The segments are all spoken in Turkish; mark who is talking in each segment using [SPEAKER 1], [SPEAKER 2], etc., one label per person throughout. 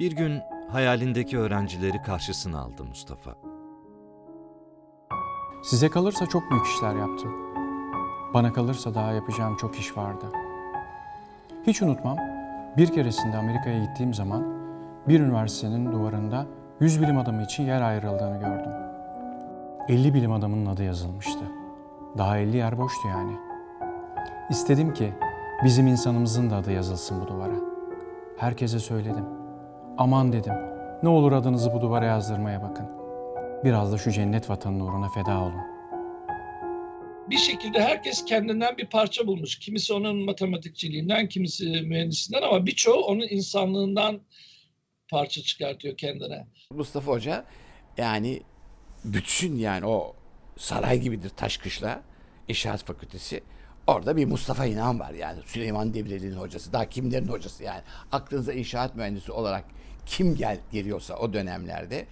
[SPEAKER 1] Bir gün hayalindeki öğrencileri karşısına aldı Mustafa.
[SPEAKER 2] Size kalırsa çok büyük işler yaptım. Bana kalırsa daha yapacağım çok iş vardı. Hiç unutmam, bir keresinde Amerika'ya gittiğim zaman bir üniversitenin duvarında 100 bilim adamı için yer ayrıldığını gördüm. 50 bilim adamının adı yazılmıştı. Daha 50 yer boştu yani. İstedim ki bizim insanımızın da adı yazılsın bu duvara. Herkese söyledim. Aman dedim, ne olur adınızı bu duvara yazdırmaya bakın. Biraz da şu cennet vatanın uğruna feda olun.
[SPEAKER 3] bir şekilde herkes kendinden bir parça bulmuş. Kimisi onun matematikçiliğinden, kimisi mühendisinden ama birçoğu onun insanlığından parça çıkartıyor kendine.
[SPEAKER 4] Mustafa Hoca yani bütün yani o saray gibidir Taşkışla İnşaat Fakültesi. Orada bir Mustafa İnan var yani Süleyman Demirel'in hocası. Daha kimlerin hocası yani. Aklınıza inşaat mühendisi olarak kim gel geliyorsa o dönemlerde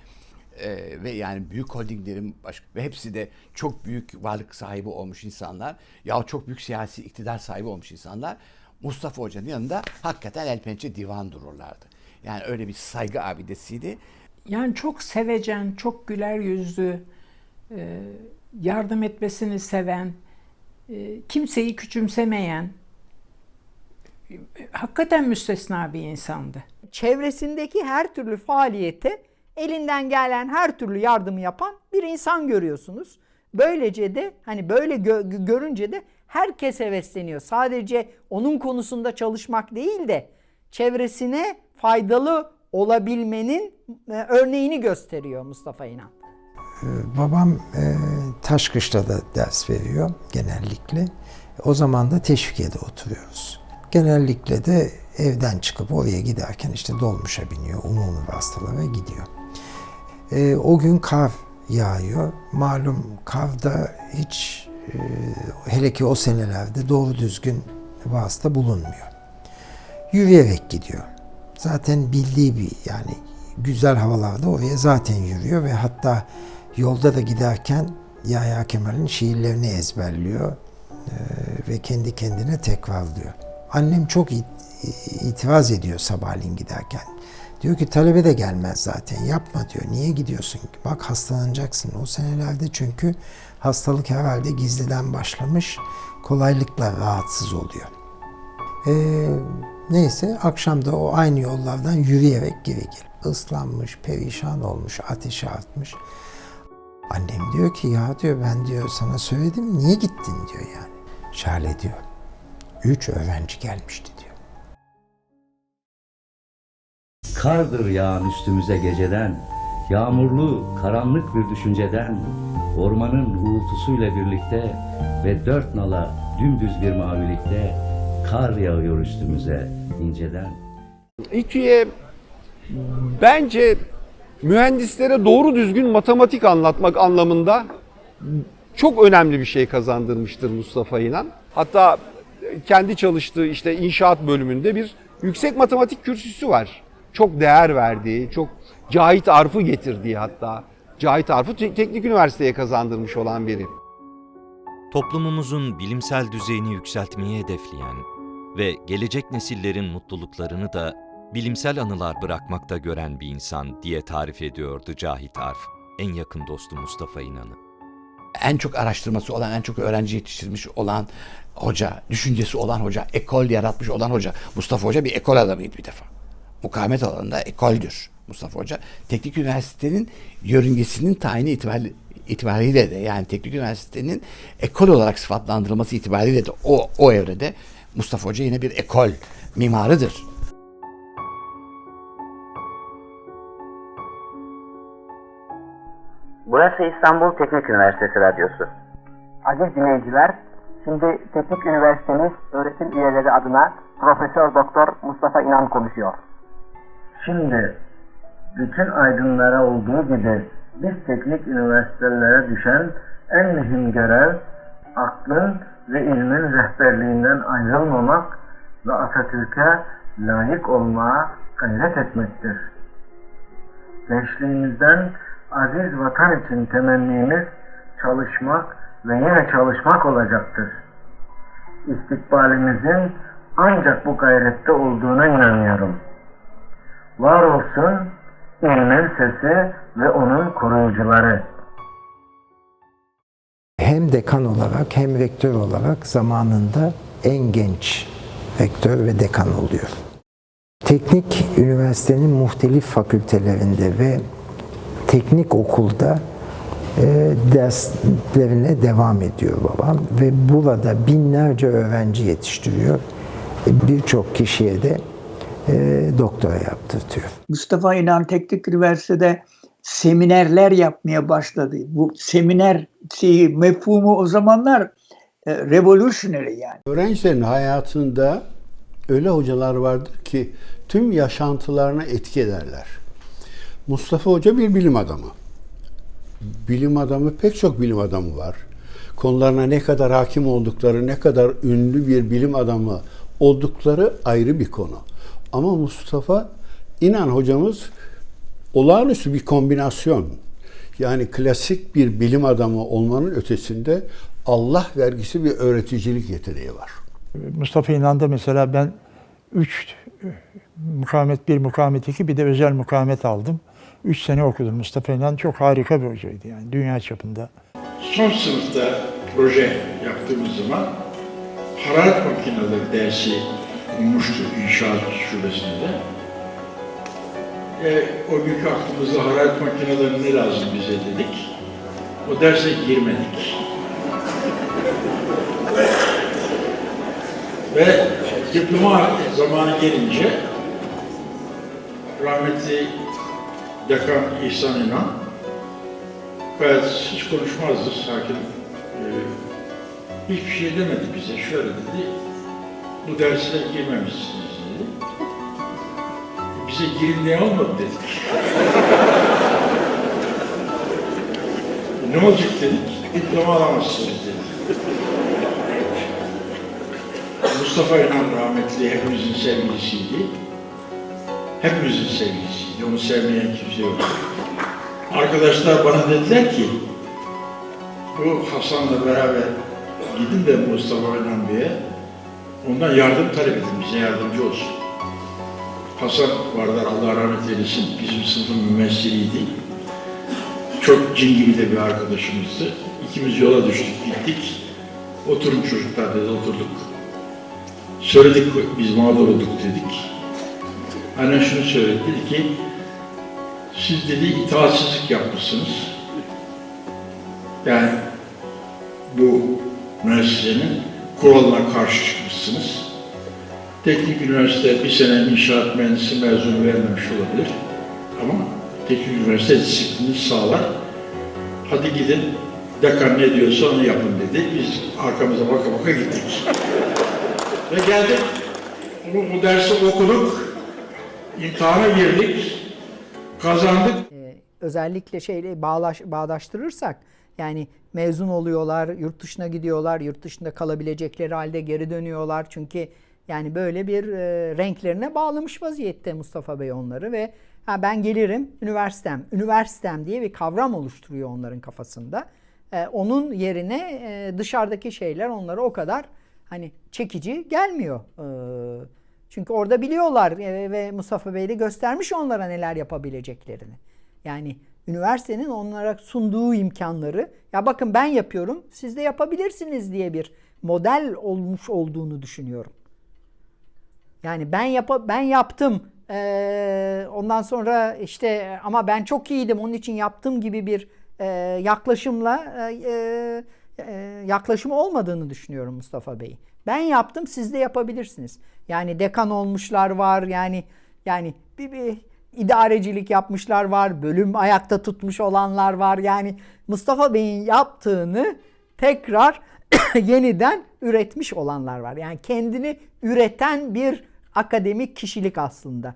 [SPEAKER 4] e, ve yani büyük holdinglerin baş, ve hepsi de çok büyük varlık sahibi olmuş insanlar. Ya çok büyük siyasi iktidar sahibi olmuş insanlar. Mustafa Hoca'nın yanında hakikaten el pençe divan dururlardı. Yani öyle bir saygı abidesiydi.
[SPEAKER 5] Yani çok sevecen, çok güler yüzlü, e, yardım etmesini seven, e, kimseyi küçümsemeyen, e, hakikaten müstesna bir insandı.
[SPEAKER 6] Çevresindeki her türlü faaliyete elinden gelen her türlü yardımı yapan bir insan görüyorsunuz. Böylece de hani böyle gö- görünce de herkes hevesleniyor. Sadece onun konusunda çalışmak değil de çevresine faydalı olabilmenin e, örneğini gösteriyor Mustafa İnan.
[SPEAKER 7] Babam e, Taşkışla'da ders veriyor genellikle. O zaman da Teşvikiye'de oturuyoruz. Genellikle de evden çıkıp oraya giderken işte dolmuşa biniyor, umumi vasıtalara gidiyor. E, o gün kar yağıyor. Malum karda hiç e, hele ki o senelerde doğru düzgün vasıta bulunmuyor. Yürüyerek gidiyor. Zaten bildiği bir yani güzel havalarda oraya zaten yürüyor ve hatta yolda da giderken Yahya Kemal'in şiirlerini ezberliyor e, ve kendi kendine tekrarlıyor. Annem çok it- itiraz ediyor sabahleyin giderken. Diyor ki talebe de gelmez zaten yapma diyor. Niye gidiyorsun? Bak hastalanacaksın. O senelerde çünkü hastalık herhalde gizliden başlamış. Kolaylıkla rahatsız oluyor. Ee, neyse akşam da o aynı yollardan yürüyerek geri gelip ıslanmış, perişan olmuş, ateşi artmış. Annem diyor ki ya diyor ben diyor sana söyledim niye gittin diyor yani. Şale diyor. Üç öğrenci gelmişti diyor.
[SPEAKER 8] Kardır yağan üstümüze geceden, yağmurlu, karanlık bir düşünceden, ormanın uğultusuyla birlikte ve dört nala dümdüz bir mavilikte kar yağıyor üstümüze inceden.
[SPEAKER 9] İTÜ'ye bence mühendislere doğru düzgün matematik anlatmak anlamında çok önemli bir şey kazandırmıştır Mustafa İnan. Hatta kendi çalıştığı işte inşaat bölümünde bir yüksek matematik kürsüsü var. Çok değer verdiği, çok Cahit Arf'ı getirdiği hatta. Cahit Arf'ı te- teknik üniversiteye kazandırmış olan biri.
[SPEAKER 1] Toplumumuzun bilimsel düzeyini yükseltmeyi hedefleyen ve gelecek nesillerin mutluluklarını da bilimsel anılar bırakmakta gören bir insan diye tarif ediyordu Cahit Arf, en yakın dostu Mustafa İnan'ı.
[SPEAKER 4] En çok araştırması olan, en çok öğrenci yetiştirmiş olan hoca, düşüncesi olan hoca, ekol yaratmış olan hoca. Mustafa Hoca bir ekol adamıydı bir defa. Mukavemet alanında ekoldür Mustafa Hoca. Teknik Üniversitenin yörüngesinin tayini itibariyle, itibariyle de yani Teknik Üniversitenin ekol olarak sıfatlandırılması itibariyle de o, o evrede Mustafa Hoca yine bir ekol mimarıdır.
[SPEAKER 10] Burası İstanbul Teknik Üniversitesi Radyosu. Aziz dinleyiciler, şimdi Teknik Üniversitemiz öğretim üyeleri adına Profesör Doktor Mustafa İnan konuşuyor.
[SPEAKER 11] Şimdi bütün aydınlara olduğu gibi biz teknik üniversitelere düşen en mühim görev aklın ve ilmin rehberliğinden ayrılmamak ve Atatürk'e layık olmaya gayret etmektir. Gençliğimizden aziz vatan için temennimiz çalışmak ve yine çalışmak olacaktır. İstikbalimizin ancak bu gayrette olduğuna inanıyorum. Var olsun ilmin sesi ve onun koruyucuları.
[SPEAKER 7] Hem dekan olarak hem rektör olarak zamanında en genç rektör ve dekan oluyor. Teknik üniversitenin muhtelif fakültelerinde ve teknik okulda e, derslerine devam ediyor babam ve burada binlerce öğrenci yetiştiriyor. E, Birçok kişiye de e, doktora yaptırtıyor.
[SPEAKER 12] Mustafa İnan Teknik Üniversitede seminerler yapmaya başladı. Bu seminer şeyi, mefhumu o zamanlar e, revolutionary yani.
[SPEAKER 13] Öğrencilerin hayatında öyle hocalar vardır ki tüm yaşantılarına etki ederler. Mustafa Hoca bir bilim adamı. Bilim adamı pek çok bilim adamı var. Konularına ne kadar hakim oldukları, ne kadar ünlü bir bilim adamı oldukları ayrı bir konu. Ama Mustafa İnan hocamız olağanüstü bir kombinasyon. Yani klasik bir bilim adamı olmanın ötesinde Allah vergisi bir öğreticilik yeteneği var.
[SPEAKER 14] Mustafa İnan'da mesela ben 3 mukavemet 1, mukavemet 2 bir de özel mukavemet aldım. 3 sene okudum. Mustafa İnan çok harika bir hocaydı yani dünya çapında.
[SPEAKER 15] Son sınıfta proje yaptığımız zaman hararet makineleri dersi konmuştu inşaat şubesinde. E, o günkü aklımızda hararet makineleri ne lazım bize dedik. O derse girmedik. Ve diploma zamanı gelince rahmetli Dekan İhsan İnan gayet hiç konuşmazdı sakin. Ee, hiçbir şey demedi bize. Şöyle dedi, bu derslere girmemişsiniz dedi. Bize girin diye olmadı dedik. ne olacak dedik, diploma alamazsınız dedi. Mustafa İnan rahmetli hepimizin sevgilisiydi. Hepimizin sevgilisiydi. Onu sevmeyen kimse yok. Arkadaşlar bana dediler ki, bu Hasan'la beraber gidin de Mustafa İnan Bey'e, ondan yardım talep edin, bize yardımcı olsun. Hasan Vardar, Allah rahmet eylesin, bizim sınıfın mümessiliydi. Çok cin gibi de bir arkadaşımızdı. İkimiz yola düştük, gittik. Oturun çocuklar dedi, oturduk. Söyledik, biz mağdur olduk dedik. Aynen şunu söyledi, dedi ki, siz dedi itaatsizlik yapmışsınız. Yani bu müessesenin kuralına karşı çıkmışsınız. Teknik üniversite bir sene inşaat mühendisi mezunu vermemiş olabilir. Ama teknik üniversite disiplini sağlar. Hadi gidin dekan ne diyorsa onu yapın dedi. Biz arkamıza baka baka gittik. Ve geldik. Bu, bu dersi okuduk. imtihana girdik. Kazandık.
[SPEAKER 6] Ee, özellikle şeyle bağlaş, bağdaştırırsak yani mezun oluyorlar, yurt dışına gidiyorlar, yurt dışında kalabilecekleri halde geri dönüyorlar. Çünkü yani böyle bir e, renklerine bağlamış vaziyette Mustafa Bey onları ve ha ben gelirim üniversitem, üniversitem diye bir kavram oluşturuyor onların kafasında. E, onun yerine e, dışarıdaki şeyler onlara o kadar hani çekici gelmiyor. E, çünkü orada biliyorlar e, ve Mustafa Bey de göstermiş onlara neler yapabileceklerini. Yani üniversitenin onlara sunduğu imkanları ya bakın ben yapıyorum siz de yapabilirsiniz diye bir model olmuş olduğunu düşünüyorum. Yani ben yap ben yaptım ee, ondan sonra işte ama ben çok iyiydim onun için yaptım gibi bir e, yaklaşımla e, e, yaklaşımı olmadığını düşünüyorum Mustafa Bey. Ben yaptım siz de yapabilirsiniz. Yani dekan olmuşlar var yani yani bir, bir idarecilik yapmışlar var, bölüm ayakta tutmuş olanlar var. Yani Mustafa Bey'in yaptığını tekrar yeniden üretmiş olanlar var. Yani kendini üreten bir akademik kişilik aslında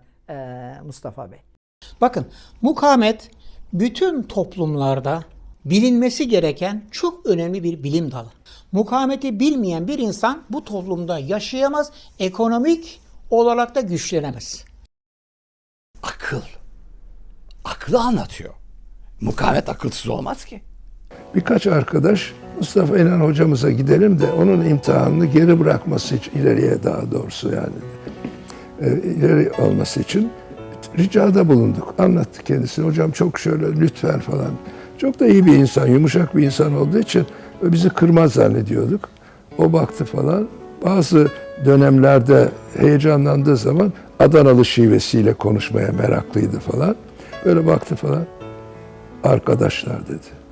[SPEAKER 6] Mustafa Bey.
[SPEAKER 16] Bakın mukavemet bütün toplumlarda bilinmesi gereken çok önemli bir bilim dalı. Mukavemeti bilmeyen bir insan bu toplumda yaşayamaz, ekonomik olarak da güçlenemez.
[SPEAKER 4] Akıl. Aklı anlatıyor. Mukavemet akılsız olmaz ki.
[SPEAKER 17] Birkaç arkadaş Mustafa İnan hocamıza gidelim de onun imtihanını geri bırakması için ileriye daha doğrusu yani e, ileri olması için ricada bulunduk. Anlattı kendisine. Hocam çok şöyle lütfen falan. Çok da iyi bir insan, yumuşak bir insan olduğu için bizi kırmaz zannediyorduk. O baktı falan. Bazı dönemlerde heyecanlandığı zaman Adanalı şivesiyle konuşmaya meraklıydı falan. Böyle baktı falan. Arkadaşlar dedi.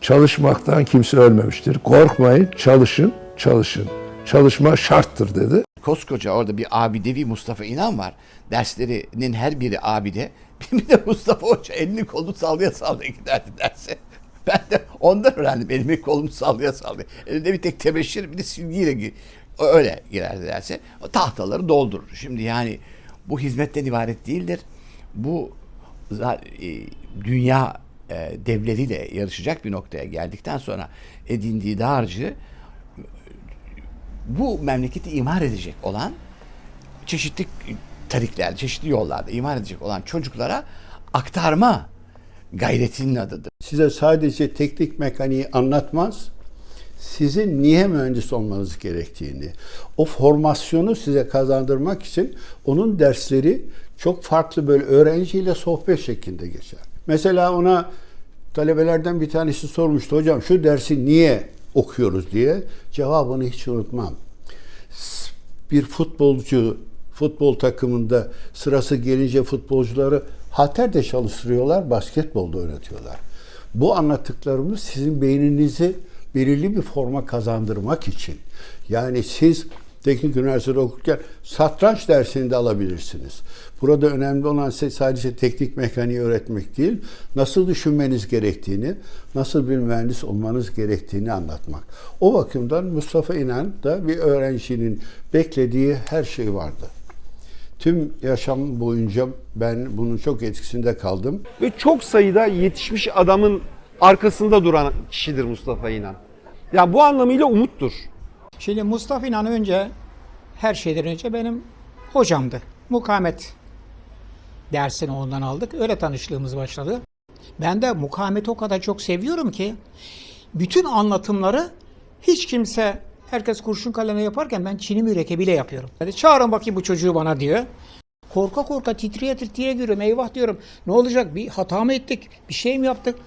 [SPEAKER 17] Çalışmaktan kimse ölmemiştir. Korkmayın, çalışın, çalışın. Çalışma şarttır dedi.
[SPEAKER 4] Koskoca orada bir abidevi Mustafa İnan var. Derslerinin her biri abide. Bir de Mustafa Hoca elini kolunu sallaya sallaya giderdi derse. Ben de ondan öğrendim. Elimi kolumu sallaya sallaya. Elinde bir tek tebeşir bir de silgiyle gi- öyle girerdi derse. O tahtaları doldurur. Şimdi yani bu hizmetten ibaret değildir. Bu e, dünya e, devleriyle yarışacak bir noktaya geldikten sonra edindiği dağarcığı bu memleketi imar edecek olan çeşitli tariklerde, çeşitli yollarda imar edecek olan çocuklara aktarma gayretinin adıdır.
[SPEAKER 13] Size sadece teknik mekaniği anlatmaz. Sizin niye mühendis olmanız gerektiğini, o formasyonu size kazandırmak için onun dersleri çok farklı böyle öğrenciyle sohbet şeklinde geçer. Mesela ona talebelerden bir tanesi sormuştu. Hocam şu dersi niye okuyoruz diye. Cevabını hiç unutmam. Bir futbolcu futbol takımında sırası gelince futbolcuları halter de çalıştırıyorlar, basketbolda oynatıyorlar. Bu anlattıklarımız sizin beyninizi belirli bir forma kazandırmak için. Yani siz teknik üniversitede okurken satranç dersini de alabilirsiniz. Burada önemli olan size sadece teknik mekaniği öğretmek değil, nasıl düşünmeniz gerektiğini, nasıl bir mühendis olmanız gerektiğini anlatmak. O bakımdan Mustafa İnan da bir öğrencinin beklediği her şey vardı. Tüm yaşam boyunca ben bunun çok etkisinde kaldım.
[SPEAKER 9] Ve çok sayıda yetişmiş adamın arkasında duran kişidir Mustafa İnan. Yani bu anlamıyla umuttur.
[SPEAKER 16] Şimdi Mustafa İnan önce her şeyden önce benim hocamdı. Mukamet dersini ondan aldık. Öyle tanışlığımız başladı. Ben de mukavemeti o kadar çok seviyorum ki bütün anlatımları hiç kimse herkes kurşun kaleme yaparken ben çini mürekkebiyle yapıyorum. Hadi çağırın bakayım bu çocuğu bana diyor. Korka korka titreye titreye giriyorum. Eyvah diyorum. Ne olacak? Bir hata mı ettik? Bir şey mi yaptık?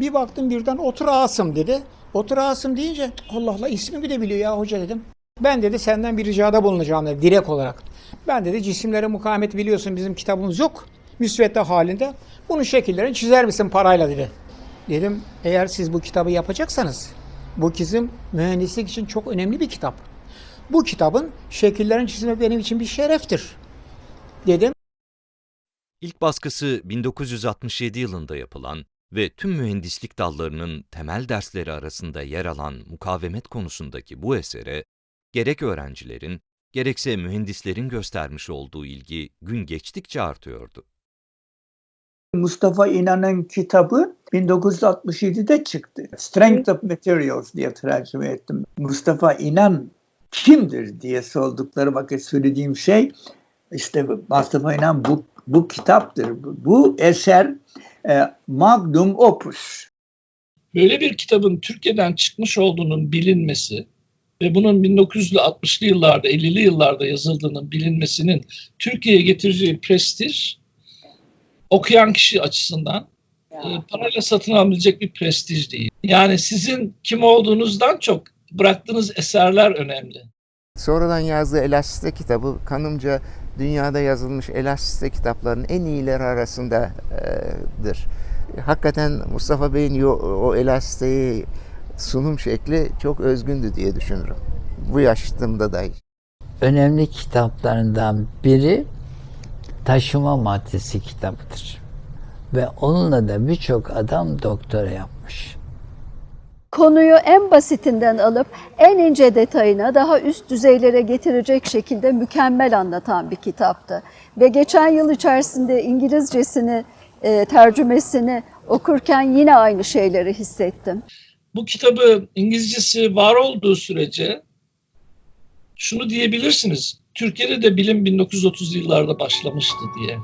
[SPEAKER 16] Bir baktım birden otur Asım dedi. Otur Asım deyince Allah Allah ismimi de biliyor ya hoca dedim. Ben dedi senden bir ricada bulunacağım dedi direkt olarak. Ben dedi cisimlere mukavemet biliyorsun bizim kitabımız yok. Müsvedde halinde. Bunun şekillerini çizer misin parayla dedi. Dedim eğer siz bu kitabı yapacaksanız bu çizim mühendislik için çok önemli bir kitap. Bu kitabın şekillerini çizmek benim için bir şereftir. Dedim.
[SPEAKER 1] İlk baskısı 1967 yılında yapılan ve tüm mühendislik dallarının temel dersleri arasında yer alan mukavemet konusundaki bu esere gerek öğrencilerin gerekse mühendislerin göstermiş olduğu ilgi gün geçtikçe artıyordu.
[SPEAKER 12] Mustafa İnan'ın kitabı 1967'de çıktı. Strength of Materials diye tercüme ettim. Mustafa İnan kimdir diye sordukları vakit söylediğim şey işte Mustafa İnan bu, bu kitaptır. Bu eser e, magnum opus.
[SPEAKER 3] Böyle bir kitabın Türkiye'den çıkmış olduğunun bilinmesi ve bunun 1960'lı yıllarda, 50'li yıllarda yazıldığının bilinmesinin Türkiye'ye getireceği prestij okuyan kişi açısından e, parayla satın alabilecek bir prestij değil. Yani sizin kim olduğunuzdan çok bıraktığınız eserler önemli.
[SPEAKER 18] Sonradan yazdığı Elastis'te kitabı kanımca dünyada yazılmış Elastis'te kitapların en iyileri arasındadır. Hakikaten Mustafa Bey'in o, o Elastis'teyi sunum şekli çok özgündü diye düşünürüm. Bu yaşımda dahi.
[SPEAKER 19] Önemli kitaplarından biri taşıma maddesi kitabıdır. Ve onunla da birçok adam doktora yapmış.
[SPEAKER 20] Konuyu en basitinden alıp en ince detayına daha üst düzeylere getirecek şekilde mükemmel anlatan bir kitaptı. Ve geçen yıl içerisinde İngilizcesini, e, tercümesini okurken yine aynı şeyleri hissettim.
[SPEAKER 3] Bu kitabı İngilizcesi var olduğu sürece şunu diyebilirsiniz. Türkiye'de de bilim 1930'lu yıllarda başlamıştı diye.